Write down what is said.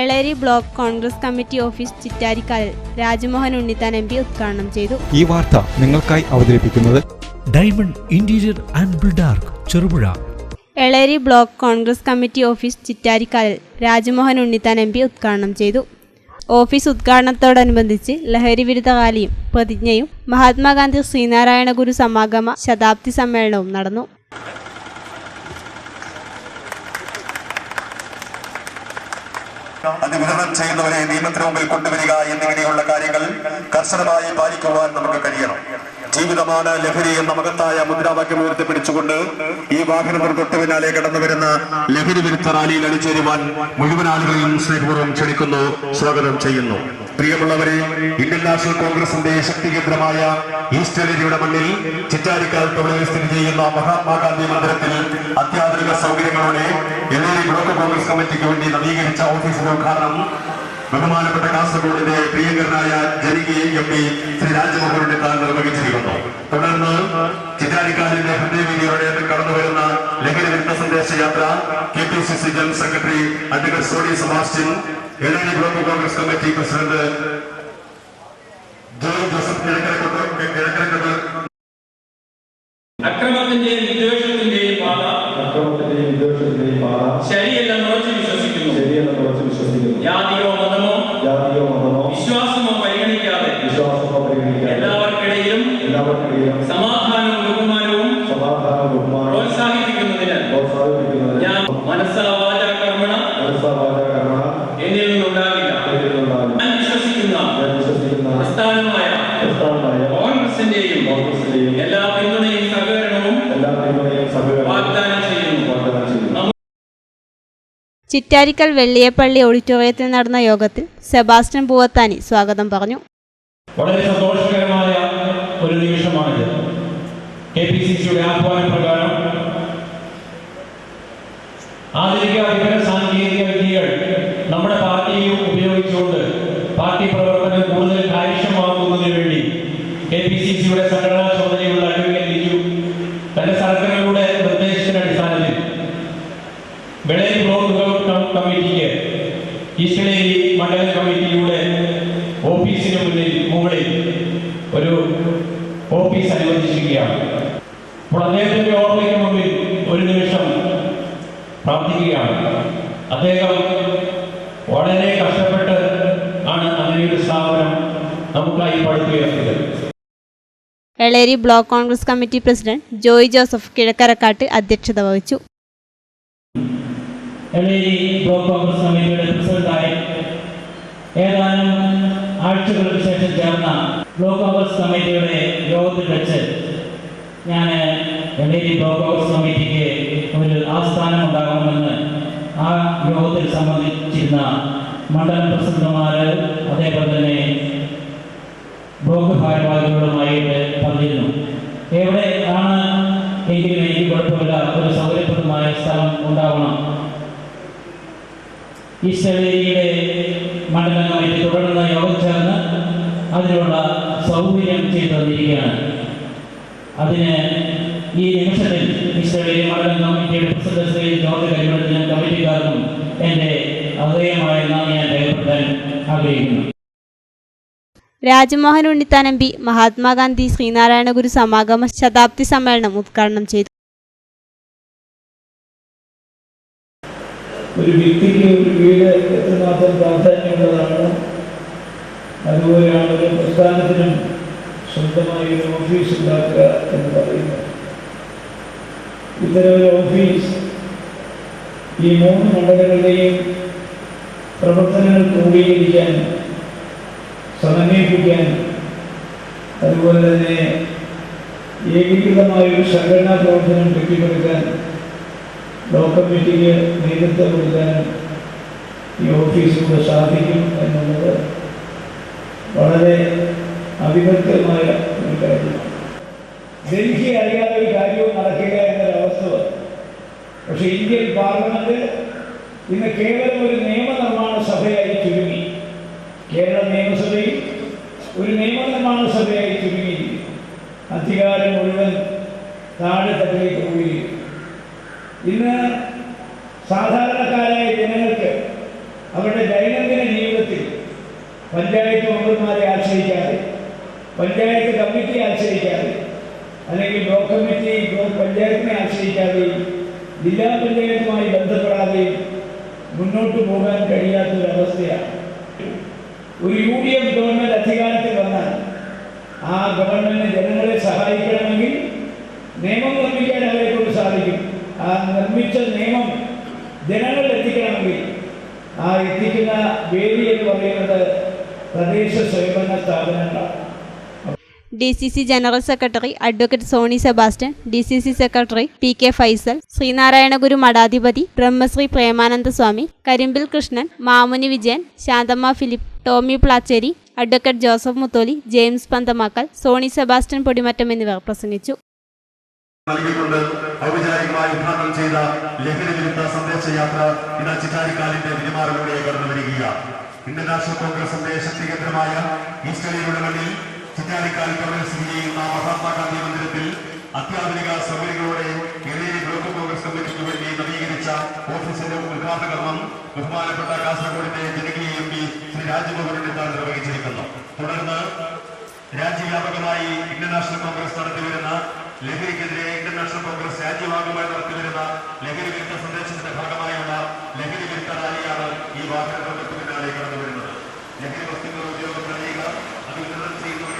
Eleri block Congress committee office ചിറ്റാരിക്കാലിൽ Rajmohan Unnithan M P ഉദ്ഘാടനം ചെയ്തു. ഈ വാർത്ത നിങ്ങൾക്കായി അവതരിപ്പിക്കുന്നത് diamond interior and Buildark Cherupuzha. Eleri block Congress committee office ചിറ്റാരിക്കാലിൽ Rajmohan Unnithan M P ഉദ്ഘാടനം ചെയ്തു. ഓഫീസ് ഉദ്ഘാടനത്തോടനുബന്ധിച്ച് ലഹരി വിരുദ്ധ റാലിയും പ്രതിജ്ഞയും മഹാത്മാഗാന്ധി ശ്രീനാരായണ ഗുരു സമാഗമ ശതാബ്ദി സമ്മേളനവും നടന്നു. അത് വിതരണം ചെയ്യുന്നവരെ നിയമത്തിന് മുമ്പിൽ കൊണ്ടുവരിക എന്നിങ്ങനെയുള്ള കാര്യങ്ങൾ കർശനമായി പാലിക്കുവാൻ നമുക്ക് കഴിയണം. ജീവിതമാണ് ലഹരി എന്ന മകത്തായ മുദ്രാവാക്യം ഉയർത്തിപ്പിടിച്ചുകൊണ്ട് ഈ വാഹനത്തിന് തൊട്ട് പിന്നാലെ കടന്നു വരുന്ന ലഹരി വിരുദ്ധ റാലിയിൽ അണിചേരുവാൻ മുഴുവൻ ആളുകളെയും സ്നേഹപൂർവം ക്ഷണിക്കുന്നു സ്വാഗതം ചെയ്യുന്നു. പ്രിയമുള്ളവരെ ഇന്ത്യൻ നാഷണൽ കോൺഗ്രസിന്റെ ശക്തി കേന്ദ്രമായ ഈസ്റ്റ് എലരിയുടെ മണ്ണിൽ ചിറ്റാരിക്കാൽ തൊഴിലിൽ സ്ഥിതി ചെയ്യുന്ന മഹാത്മാഗാന്ധി മന്ദിരത്തിൽ അത്യാധുനിക സൗകര്യങ്ങളോടെ എല്ലേരി ബ്ലോക്ക് കോൺഗ്രസ് കമ്മിറ്റിക്ക് വേണ്ടി നവീകരിച്ച ഓഫീസിന്റെ ഉദ്ഘാടനം ബഹുമാനപ്പെട്ട കാസർഗോഡിന്റെ പ്രിയങ്കരനായ ജനകീയ എം പി ശ്രീ രാജമോഹൻ താൻ നിർവഹിച്ചിരിക്കുന്നു. തുടർന്ന് ചിറ്റാരിക്കാലിന്റെ ഹൃദയവീതിയോടെ കടന്നു വരുന്ന ലഹരി വിരുദ്ധ സന്ദേശ യാത്ര K P C C general secretary advocate Sony Sebastian Eleri block Congress committee president Joy Joseph Kizhakkarakkott അക്രമത്തിന്റെയും വിദ്വേഷത്തിന്റെയും പാത. അക്രമത്തിന്റെയും വിദ്വേഷത്തിന്റെയും പാത. ശരിയല്ലെന്ന് ഉറച്ചു വിശ്വസിക്കുന്നു. ശരിയെന്ന് ഉറച്ചു വിശ്വസിക്കുന്നു. ജാതിയോ മതമോ? ജാതിയോ മതമോ? വിശ്വാസമോ പരിഗണിക്കാതെ. വിശ്വാസമോ പരിഗണിക്കാതെ. എല്ലാവർക്കിടയിലും എല്ലാവർക്കിടയിലും സമാധാനവും വിശ്വസിക്കുന്ന ഞാൻ വിശ്വസിക്കുന്ന പ്രസ്ഥാനമായ പ്രസ്ഥാനമായ കോൺഗ്രസിന്റെയും കോൺഗ്രസിന്റെയും എല്ലാ പിന്തുണയും സഹകരണവും എല്ലാ പിന്തുണയും സഹകരണം വാഗ്ദാനം ചെയ്യുന്നു. വാഗ്ദാനം ചെയ്യുന്നു. ചിറ്റാരിക്കൽ വെള്ളിയപ്പള്ളി ഓഡിറ്റോറിയത്തിൽ നടന്ന യോഗത്തിൽ സെബാസ്റ്റ്യൻ പൂവത്താനി സ്വാഗതം പറഞ്ഞു. വളരെ സന്തോഷകരമായ ഒരു നിമിഷമാണിത്. കെ പി സി സിയുടെ ആഹ്വാന പ്രകാരം ആധുനിക വിവര സാങ്കേതിക പാർട്ടി പ്രവർത്തനം കൂടുതൽ കാര്യക്ഷമമാക്കുന്നതിന് വേണ്ടി കെ പി സി സിയുടെ സംഘടനാ ചുമതലയുള്ള അഡ്വക്കേറ്റ് ലിജു തന്റെ സർക്കാരുകളുടെ നിർദ്ദേശത്തിന്റെ അടിസ്ഥാനത്തിൽ വെളയിൽ ബ്ലോക്ക് കമ്മിറ്റിക്ക് ഈശ്വരേരി മണ്ഡലം കമ്മിറ്റിയുടെ ഓഫീസിന് മുന്നിൽ മുകളിൽ ഒരു ഓഫീസ് അനുവദിച്ചിരിക്കുകയാണ്. അപ്പോൾ അദ്ദേഹത്തിന്റെ ഓർമ്മയ്ക്ക് മുമ്പിൽ ഒരു നിമിഷം പ്രാർത്ഥിക്കുകയാണ്. അദ്ദേഹം വളരെ കഷ്ടപ്പെട്ട് ഒരു സ്ഥാപനം നമുക്കായി പടുത്തുയർത്തിയത് Eleri block Congress committee president Joy Joseph Kizhakkarakkattu അധ്യക്ഷത വഹിച്ചു. എളേരി ബ്ലോക്ക് കോൺഗ്രസ് കമ്മിറ്റിയുടെ പ്രസിഡന്റായി ഏതാനും ആഴ്ചകൾക്ക് ശേഷം ചേർന്ന ബ്ലോക്ക് കോൺഗ്രസ് കമ്മിറ്റിയുടെ യോഗത്തിൽ വെച്ച് ഞാൻ എളേരി ബ്ലോക്ക് കോൺഗ്രസ് കമ്മിറ്റിക്ക് ഒരു ആസ്ഥാനം ഉണ്ടാകണമെന്ന് ആ യോഗത്തിൽ സംബന്ധിച്ചിരുന്ന മണ്ഡലം പ്രസിഡന്റുമാര് അതേപോലെ തന്നെ ബ്ലോക്ക് ഭാരവാഹികളുമായിട്ട് പറഞ്ഞിരുന്നു എവിടെ ആണ് എങ്കിലും എനിക്ക് കുഴപ്പമില്ല ഒരു സൗകര്യപ്രദമായ സ്ഥലം ഉണ്ടാവണം. ഈ മണ്ഡലം കമ്മിറ്റി യോഗം ചേർന്ന് അതിനുള്ള സൗകര്യം ചെയ്തു തന്നിരിക്കുകയാണ്. അതിന് ഈ നിമിഷത്തിൽ ഈശ്വരയുടെ മണ്ഡലം കമ്മിറ്റിയുടെ പ്രസിഡന്റ് ശ്രീ ജോർജ് കരിമണത്തിനും കമ്മിറ്റിക്കാർക്കും എന്റെ ഔദയമായ നന്ദി ഞാൻ രേഖപ്പെടുത്താൻ ആഗ്രഹിക്കുന്നു. രാജ്മോഹൻ ഉണ്ണിത്താൻ എം പി മഹാത്മാഗാന്ധി ശ്രീനാരായണ ഗുരു സമാഗമ ശതാബ്ദി സമ്മേളനം ഉദ്ഘാടനം ചെയ്തു. ഒരു വ്യക്തിക്ക് ഒരു വീട് എത്രമാത്രം പ്രാധാന്യമുള്ളതാണ്? അതുപോലെയാണ് ഒരു പ്രസ്ഥാനത്തിനും സ്വന്തമായി ഒരു ഓഫീസ് ഉണ്ടാക്കുക എന്ന് പറയുന്നത്. ഇത്തരം ഒരു ഓഫീസ് ഈ മൂന്ന് മണ്ഡലങ്ങളുടെയും പ്രവർത്തനങ്ങൾ ക്രോഡീകരിക്കാൻ സമന്വയിപ്പിക്കാൻ അതുപോലെ തന്നെ ഏകീകൃതമായ ഒരു സംഘടനാ പ്രവർത്തനം കെട്ടിപ്പടുക്കാൻ ബ്ലോക്ക് കമ്മിറ്റിക്ക് നേതൃത്വം കൊടുക്കാൻ ഈ ഓഫീസിലൂടെ സാധിക്കും എന്നുള്ളത് വളരെ അവിഭക്തമായ ഒരു കാര്യമാണ്. ഡൽഹി അറിയാതെ ഒരു കാര്യവും നടക്കില്ല എന്നൊരവസ്ഥ പക്ഷേ ഇന്ത്യൻ പാർലമെന്റ് ഇന്ന് കേരളം ഒരു നിയമനിർമ്മാണ സഭയായി ചുരുങ്ങി. കേരള നിയമസഭയിൽ ഒരു നിയമനിർമ്മാണ സഭയായി ചുരുങ്ങിയിരിക്കുന്നു അധികാരം മുഴുവൻ താഴെ തട്ടിലേക്ക് പോയിരിക്കുന്നു. ഇന്ന് സാധാരണക്കാരായ ജനങ്ങൾക്ക് അവരുടെ ദൈനംദിന ജീവിതത്തിൽ പഞ്ചായത്ത് മെമ്പർമാരെ ആശ്രയിക്കാതെ പഞ്ചായത്ത് കമ്മിറ്റിയെ ആശ്രയിക്കാതെ അല്ലെങ്കിൽ ബ്ലോക്ക് കമ്മിറ്റി ബ്ലോക്ക് പഞ്ചായത്തിനെ ആശ്രയിക്കാതെയും ജില്ലാ പഞ്ചായത്തുമായി ബന്ധപ്പെടാതെയും മുന്നോട്ട് പോകാൻ കഴിയാത്തൊരവസ്ഥയാണ് ഒരു യു ഡി എഫ് ഗവൺമെന്റ് അധികാരത്തിൽ വന്നാൽ ആ ഗവൺമെന്റ് ജനങ്ങളെ സഹായിക്കണമെങ്കിൽ നിയമം നിർമ്മിക്കാൻ അവരെ കൊണ്ട് സാധിക്കും. ആ നിർമ്മിച്ച നിയമം ജനങ്ങളിൽ എത്തിക്കണമെങ്കിൽ ആ എത്തിക്കുന്ന വേദി എന്ന് പറയുന്നത് തദ്ദേശ സ്വയംഭരണ സ്ഥാപനങ്ങളാണ്. D C C general secretary advocate Sony Sebastian D C C secretary P K Faisal Sree Narayana Guru മഠാധിപതി Brahmashri Premananda Swami Karimbil Krishnan Mamuni Vijayan Shanthamma Philip Tomy Plachery advocate Joseph Mutholi James Panthamakkal Sony Sebastian Podimattam എന്നിവർ പ്രസംഗിച്ചു. നൽകിക്കൊണ്ട് ഔപചാരികമായി ഉദ്ഘാടനം ചെയ്ത ലഹരി വിരുദ്ധ സന്ദേശയാത്ര ഇന്ന് ചിറ്റാരിക്കാലിന്റെ വിരിമാറിലൂടെ കടന്നു വരികയാണ് ഇന്ത്യൻ നാഷണൽ കോൺഗ്രസിന്റെ ശക്തി കേന്ദ്രമായ ഈസ്റ്റേലിയുടെ മണ്ണിൽ ചിറ്റാരിക്കാൽ ടൗണിൽ സ്ഥിതി ചെയ്യുന്ന മഹാത്മാഗാന്ധി മന്ദിരത്തിൽ അത്യാധുനിക സൗകര്യങ്ങളോടെ കേരളീയ ബ്ലോക്ക് കോൺഗ്രസ് കമ്മിറ്റിക്ക് വേണ്ടി നവീകരിച്ച ഓഫീസിന്റെ ഉദ്ഘാടന കർമ്മം ബഹുമാനപ്പെട്ട കാസർഗോഡിന്റെ ജനകീയ എം പി ശ്രീ രാജ്മോഹൻ താൻ നിർവഹിച്ചിരിക്കുന്നു തുടർന്ന് രാജ്യവ്യാപകമായി ഇന്ത്യൻ നാഷണൽ കോൺഗ്രസ് നടത്തിവരുന്ന ലഹരിക്കെതിരെ ഇന്ത്യൻ നാഷണൽ കോൺഗ്രസ് രാജ്യവ്യാപകമായി നടത്തിവരുന്ന ലഹരി വിരുദ്ധ സന്ദേശത്തിന്റെ ഭാഗമായുള്ള ലഹരി വിരുദ്ധ റാലിയാണ് ഈ വാഹന പിന്നാലെ കടന്നു വരുന്നത് ലഹരി വസ്തുക്കൾ ഉപയോഗം തടയുക അത് വിതരണം ചെയ്യുന്നവരെ